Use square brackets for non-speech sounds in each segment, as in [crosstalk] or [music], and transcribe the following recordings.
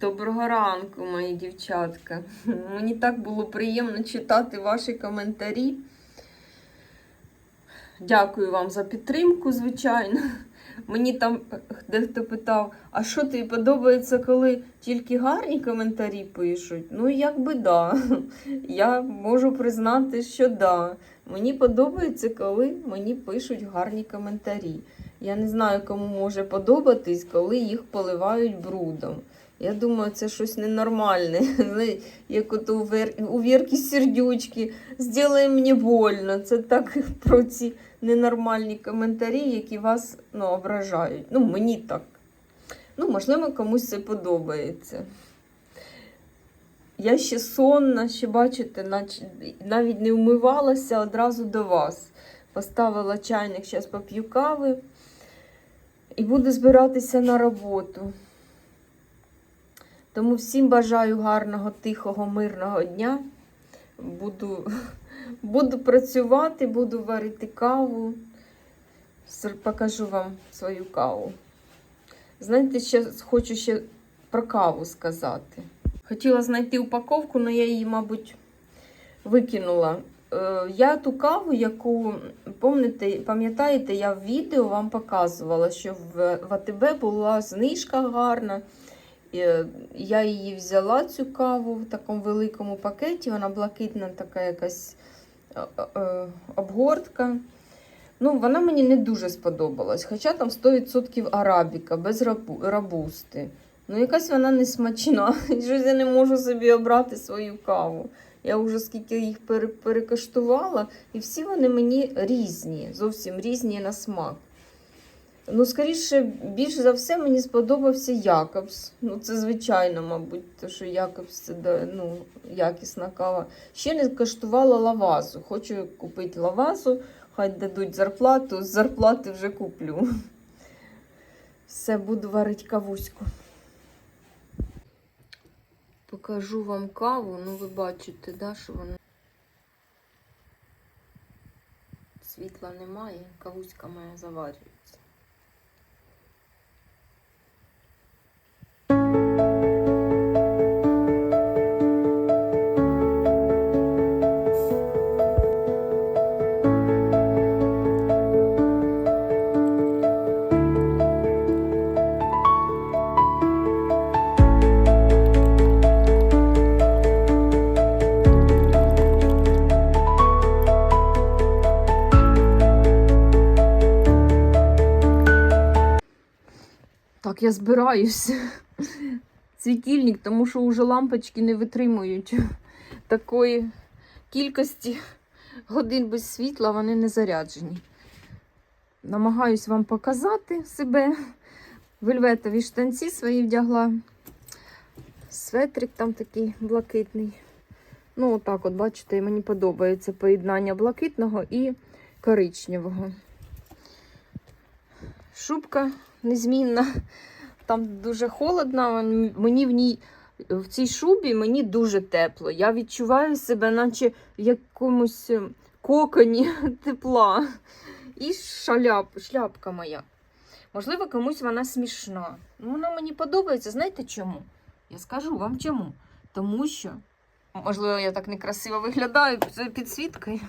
Доброго ранку, мої дівчатка. [laughs] Мені так було приємно читати ваші коментарі. Дякую вам за підтримку, звичайно. [laughs] Мені там дехто питав, а що тобі подобається, коли тільки гарні коментарі пишуть? Ну, якби да. [laughs] Я можу признати, що да. Мені подобається, коли мені пишуть гарні коментарі. Я не знаю, кому може подобатись, коли їх поливають брудом. Я думаю, це щось ненормальне. [laughs] Як от у. Вірки сердючки, «Сделай мені больно. Це так [laughs] про ці ненормальні коментарі, які вас ну, ображають. Ну, мені так. Ну, можливо, комусь це подобається. Я ще сонна, ще бачите, навіть не вмивалася одразу до вас. Поставила чайник, зараз поп'ю кави і буду збиратися на роботу. Тому всім бажаю гарного, тихого, мирного дня. Буду, буду працювати, буду варити каву. Покажу вам свою каву. Знаєте, ще хочу ще про каву сказати. Хотіла знайти упаковку, але я її, мабуть, викинула. Е, Я ту каву, яку пам'ятаєте, я в відео вам показувала, що в АТБ була знижка гарна. Е, Я її взяла, цю каву в такому великому пакеті. Вона блакитна, така якась е, е, обгортка. Ну, вона мені не дуже сподобалась, хоча там 100% арабіка, без рабусти. Ну, якась вона не смачна. [laughs] Щось я не можу собі обрати свою каву. Я вже скільки їх пере- перекоштувала, і всі вони мені різні, зовсім різні на смак. Ну, скоріше, більш за все мені сподобався Якобс. Ну, це звичайно, мабуть, тому що Якобс це ну, якісна кава. Ще не коштувала лавазу. Хочу купити лавазу, хай дадуть зарплату, з зарплати вже куплю. Все, буду варити кавуську. Покажу вам каву, ну ви бачите, да, що вона. Світла немає, кавуська моя заварюється. Я збираюсь. Світильник, тому що вже лампочки не витримують такої кількості годин без світла, вони не заряджені. Намагаюсь вам показати себе. Вельветові штанці свої вдягла. Светрик там такий блакитний. Ну, отак, от, бачите, мені подобається поєднання блакитного і коричневого. Шубка незмінна. Там дуже холодно. Мені в ній в цій шубі мені дуже тепло. Я відчуваю себе, наче в якомусь е, коконі [laughs] тепла. І шаляп, шляпка моя. Можливо, комусь вона смішна. Ну, вона мені подобається. Знаєте чому? Я скажу вам чому. Тому що, можливо, я так некрасиво виглядаю під підсвіткою.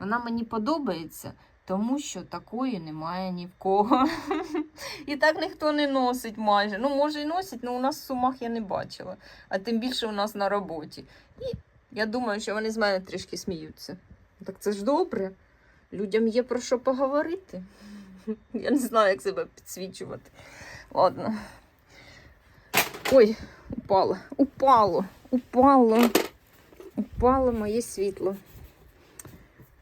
Вона мені подобається, тому що такої немає ні в кого. [laughs] І так ніхто не носить майже. Ну, може, і носить, але у нас в сумах я не бачила. А тим більше у нас на роботі. І я думаю, що вони з мене трішки сміються. Так це ж добре. Людям є про що поговорити. [laughs] Я не знаю, як себе підсвічувати. Ладно. Ой, упало, упало, упало, упало моє світло.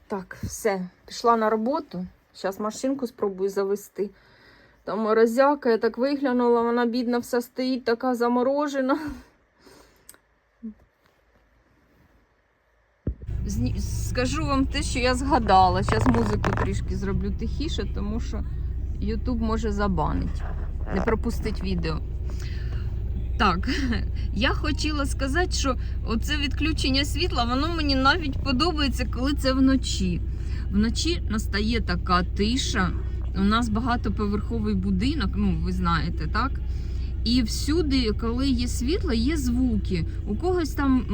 Так, все, пішла на роботу. Зараз машинку спробую завести. Там морозяка, я так виглянула, вона бідна вся стоїть, така заморожена. Скажу вам те, що я згадала. Зараз музику трішки зроблю тихіше, тому що YouTube може забанить, не пропустить відео. Так, [laughs] я хотіла сказати, що оце відключення світла, воно мені навіть подобається, коли це вночі. Вночі настає така тиша. У нас багатоповерховий будинок, ну ви знаєте, так? І всюди, коли є світло, є звуки. У когось там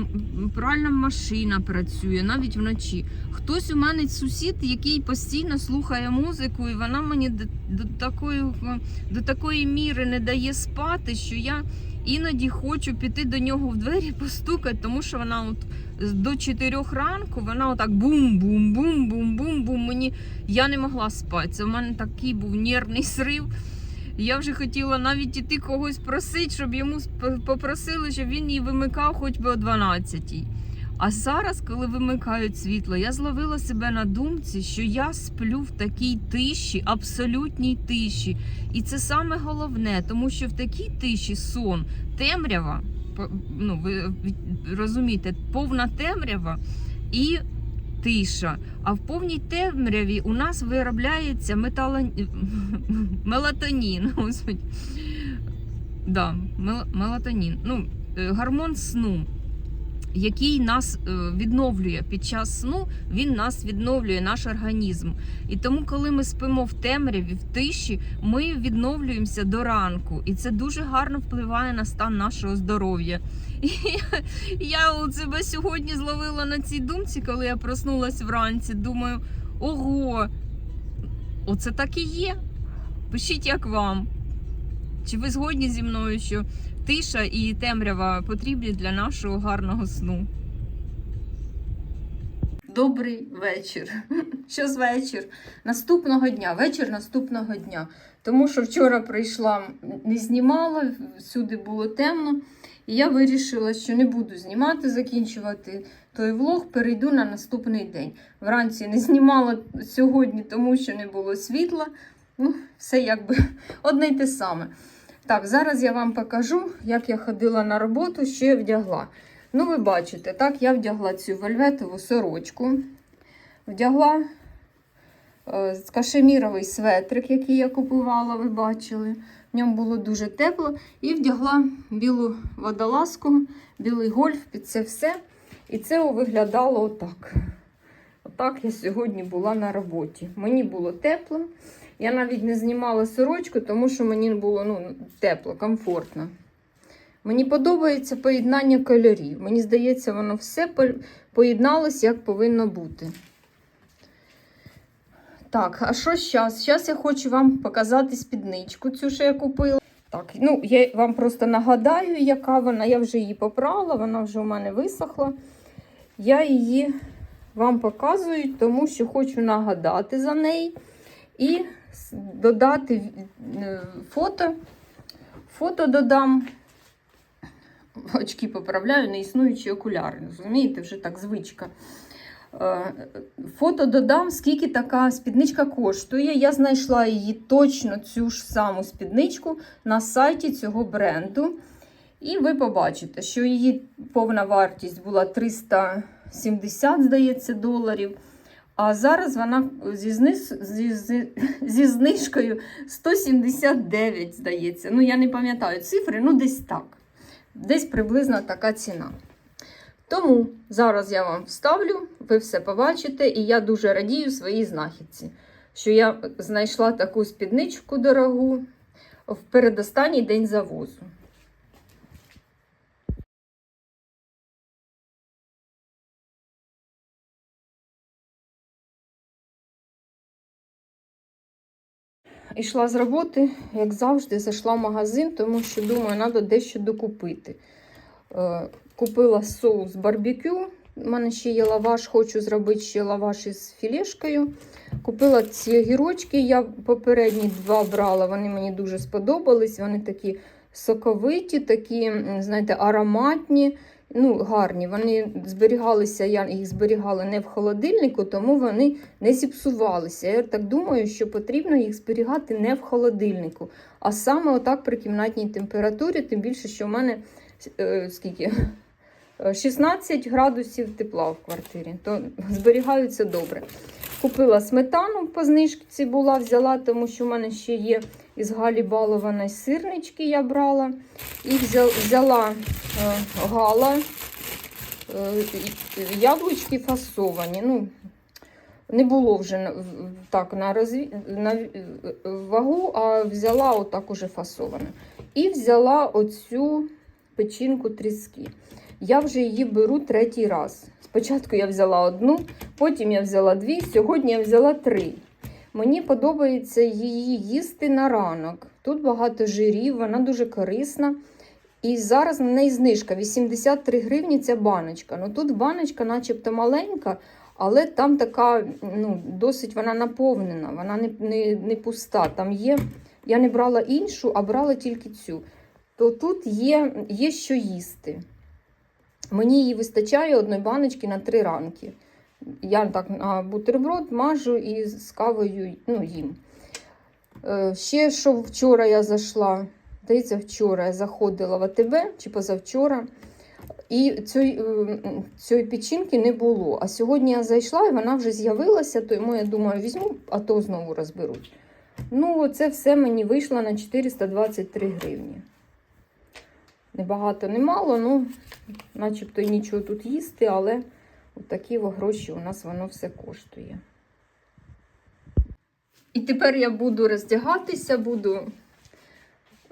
пральна машина працює, навіть вночі. Хтось у мене сусід, який постійно слухає музику, і вона мені до, до, такої, до такої міри не дає спати, що я іноді хочу піти до нього в двері, [laughs] постукати, тому що вона от до 4 ранку вона отак бум-бум-бум-бум-бум-бум. Мені я не могла спати. Це в мене такий був нервний срив. Я вже хотіла навіть іти когось просити, щоб йому попросили, щоб він її вимикав хоч би о 12-й. А зараз, коли вимикають світло, я зловила себе на думці, що я сплю в такій тиші, абсолютній тиші. І це саме головне, тому що в такій тиші сон, темрява, ну ви розумієте, повна темрява і тиша. А в повній темряві у нас виробляється метало... [laughs] мелатонін. [laughs] Да, мел- мелатонін. Ну, е, гормон сну який нас е, відновлює під час сну, він нас відновлює, наш організм. І тому, коли ми спимо в темряві, в тиші, ми відновлюємося до ранку, і це дуже гарно впливає на стан нашого здоров'я. [laughs] І я, у себе сьогодні зловила на цій думці, коли я проснулась вранці. Думаю, ого, оце так і є. Пишіть, як вам. Чи ви згодні зі мною, що тиша і темрява потрібні для нашого гарного сну. Добрий вечір. [laughs] Щось вечір. Наступного дня, вечір наступного дня. Тому що вчора прийшла, не знімала, всюди було темно. І я вирішила, що не буду знімати, закінчувати той влог, перейду на наступний день. Вранці не знімала сьогодні, тому що не було світла. Ну, все якби [laughs] одне й те саме. Так, зараз я вам покажу, як я ходила на роботу, що я вдягла. Ну, ви бачите, так, я вдягла цю вельветову сорочку, вдягла е, кашеміровий светрик, який я купувала, ви бачили. В ньому було дуже тепло. І вдягла білу водолазку, білий гольф під це все. І це виглядало отак. Отак я сьогодні була на роботі. Мені було тепло. Я навіть не знімала сорочку, тому що мені було ну, тепло, комфортно. Мені подобається поєднання кольорів. Мені здається, воно все поєдналось, як повинно бути. Так, а що зараз? Зараз я хочу вам показати спідничку, цю, що я купила. Так, ну, я вам просто нагадаю, яка вона. Я вже її попрала, вона вже у мене висохла. Я її вам показую, тому що хочу нагадати за неї і додати е, фото. Фото додам. Очки поправляю, неіснуючі окуляри. Розумієте, вже так звичка. Е, Фото додам, скільки така спідничка коштує. Я знайшла її точно цю ж саму спідничку на сайті цього бренду. І ви побачите, що її повна вартість була 370, здається, доларів. А зараз вона зі, зі, зі, [laughs] зі знижкою 179, здається. Ну, я не пам'ятаю цифри, ну десь так. Десь приблизно така ціна. Тому зараз я вам вставлю, ви все побачите, і я дуже радію своїй знахідці, що я знайшла таку спідничку дорогу в передостанній день завозу. Ішла з роботи, як завжди, зайшла в магазин, тому що думаю, треба дещо докупити. Е, Купила соус барбекю. У мене ще є лаваш, хочу зробити ще лаваш із філешкою. Купила ці огірочки, я попередні два брала, вони мені дуже сподобались. Вони такі соковиті, такі, знаєте, ароматні, ну, гарні. Вони зберігалися, я їх зберігала не в холодильнику, тому вони не зіпсувалися. Я так думаю, що потрібно їх зберігати не в холодильнику, а саме отак при кімнатній температурі, тим більше, що в мене е, скільки? Е, 16 градусів тепла в квартирі, то зберігаються добре. Купила сметану по знижці була, взяла, тому що в мене ще є із Галі балованої сирнички я брала. І взяла е, гала, е, яблучки фасовані. Ну, не було вже так на, розві... на е, вагу, а взяла отак уже фасоване. І взяла оцю печінку тріски. Я вже її беру третій раз. Спочатку я взяла одну, потім я взяла дві, сьогодні я взяла три. Мені подобається її їсти на ранок. Тут багато жирів, вона дуже корисна. І зараз на неї знижка 83 гривні ця баночка. Ну тут баночка, начебто маленька, але там така ну, досить вона наповнена, вона не, не, не пуста. Там є, я не брала іншу, а брала тільки цю. То тут є, є що їсти. Мені її вистачає одної баночки на три ранки. Я так на бутерброд мажу і з кавою ну, їм. Е, ще що вчора я зайшла, здається, вчора я заходила в АТБ чи позавчора. І цієї, е, цієї печінки не було. А сьогодні я зайшла і вона вже з'явилася, тому я думаю, візьму, а то знову розберуть. Ну, це все мені вийшло на 423 гривні. Небагато, немало, ну, начебто нічого тут їсти, але такі гроші у нас воно все коштує. І тепер я буду роздягатися, буду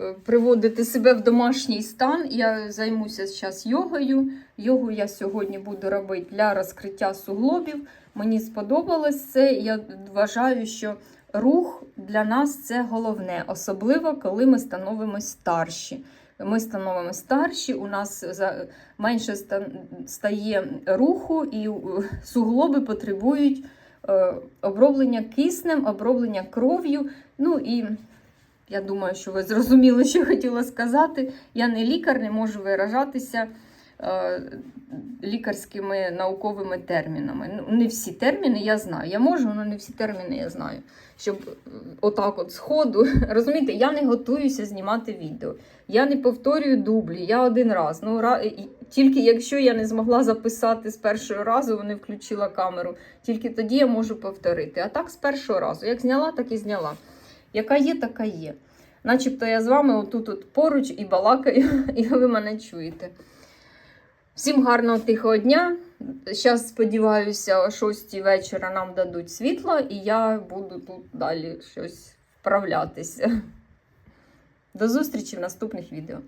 е, приводити себе в домашній стан. Я займуся зараз йогою. Йогу я сьогодні буду робити для розкриття суглобів. Мені сподобалось це. Я вважаю, що рух для нас це головне, особливо коли ми становимось старші. Ми становимо старші, у нас менше стає руху, і е, суглоби потребують е, оброблення киснем, оброблення кров'ю. Ну і я думаю, що ви зрозуміли, що хотіла сказати. Я не лікар, не можу виражатися лікарськими науковими термінами. Ну, не всі терміни я знаю. Я можу, але не всі терміни я знаю. Щоб е, отак от сходу, [laughs] розумієте, я не готуюся знімати відео. Я не повторюю дублі, я один раз. Ну, ра... Тільки якщо я не змогла записати з першого разу, не включила камеру, тільки тоді я можу повторити. А так з першого разу. Як зняла, так і зняла. Яка є, така є. Начебто я з вами отут от поруч і балакаю, [laughs] і ви мене чуєте. Всім гарного тихого дня. Зараз, сподіваюся, о 6 вечора нам дадуть світло, і я буду тут далі щось вправлятися. До зустрічі в наступних відео.